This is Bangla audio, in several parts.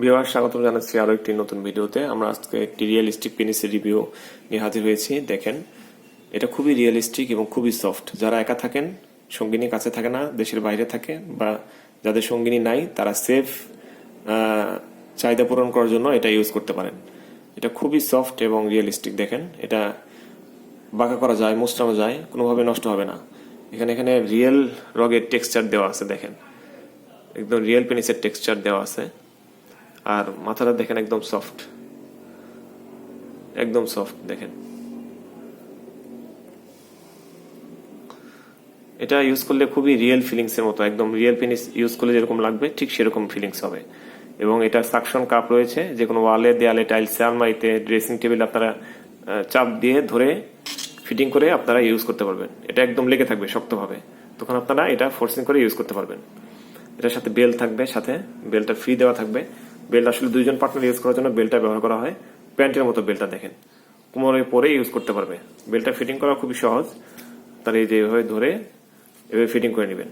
ভিউয়ার স্বাগত জানাচ্ছি আরও একটি নতুন ভিডিওতে। আমরা আজকে একটি রিয়েলিস্টিক পেনিসের রিভিউ নিয়ে হাজির হয়েছি। দেখেন, এটা খুবই রিয়েলিস্টিক এবং খুবই সফট যারা একা থাকেন, সঙ্গিনী কাছে থাকে না, দেশের বাইরে থাকে বা যাদের সঙ্গিনী নাই, তারা সেফ চাহিদা পূরণ করার জন্য এটা ইউজ করতে পারেন। এটা খুবই সফট এবং রিয়েলিস্টিক দেখেন। এটা বাঁকা করা যায় মোচড়ানো যায়, কোনোভাবে নষ্ট হবে না। এখানে এখানে রিয়েল রগের টেক্সচার দেওয়া আছে, দেখেন। একদম রিয়েল পেনিসের টেক্সচার দেওয়া আছে। আর মাথাটা দেখেন একদম সফট একদম সফট দেখেন। এটা ইউজ করলে খুবই রিয়েল ফিলিংস এর মতো, একদম রিয়েল পেনিস ইউজ করলে যেরকম লাগবে, ঠিক সেরকম ফিলিংস হবে। এবং এটা সাকশন কাপ রয়েছে যে কোনো ওয়ালে, দেয়ালে টাইলসে আলমারিতে ড্রেসিং টেবিল আপনারা চাপ দিয়ে ধরে ফিটিং করে আপনারা ইউজ করতে পারবেন। এটা একদম লেগে থাকবে শক্তভাবে তখন আপনারা এটা ফোর্সিং করে ইউজ করতে পারবেন। এটার সাথে বেল থাকবে, সাথে বেলটা ফ্রি দেওয়া থাকবে। বেলটা আসলে দুইজন পার্টনার ইউজ করার জন্য বেল্টটা ব্যবহার করা হয়। প্যান্টের মতো বেল্টটা দেখেন। কোমরে পরে ইউজ করতে পারবে। বেল্টটা ফিটিং করা খুবই সহজ। তাহলে এই যে এভাবে ধরে এভাবে ফিটিং করে নেবেন।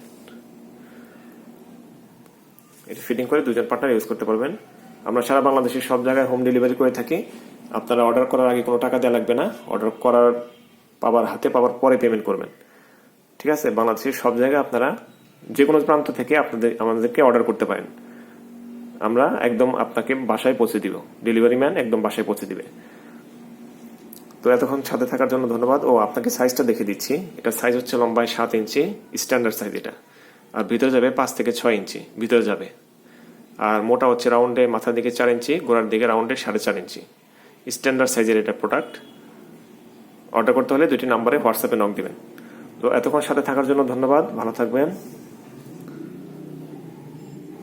এটা ফিটিং করে দুজন পার্টনার ইউজ করতে পারবেন। আমরা সারা বাংলাদেশের সব জায়গায় হোম ডেলিভারি করে থাকি। আপনারা অর্ডার করার আগে কোনো টাকা দেওয়া লাগবে না। অর্ডার করার, পাবার হাতে পাওয়ার পরে পেমেন্ট করবেন। ঠিক আছে? বাংলাদেশের সব জায়গায় আপনারা যে কোনো প্রান্ত থেকে আপনাদের, আমাদেরকে অর্ডার করতে পারেন। আমরা একদম আপনাকে বাসায় পৌঁছে দিব। ডেলিভারি ম্যান একদম বাসায় পৌঁছে দিবে। তো এতক্ষণ সাথে থাকার জন্য ধন্যবাদ। ও, আপনাকে সাইজটা দেখে দিচ্ছি। এটা সাইজ হচ্ছে লম্বায় সাত ইঞ্চি স্ট্যান্ডার্ড সাইজ এটা। আর ভিতরে যাবে পাঁচ থেকে ছয় ইঞ্চি, ভিতরে যাবে। আর মোটা হচ্ছে রাউন্ডে মাথার দিকে চার ইঞ্চি, গোড়ার দিকে রাউন্ডে সাড়ে চার ইঞ্চি। স্ট্যান্ডার্ড সাইজের এটা প্রোডাক্ট অর্ডার করতে হলে দুটি নাম্বারে হোয়াটসঅ্যাপে নক দিবেন। তো এতক্ষণ সাথে থাকার জন্য ধন্যবাদ। ভালো থাকবেন।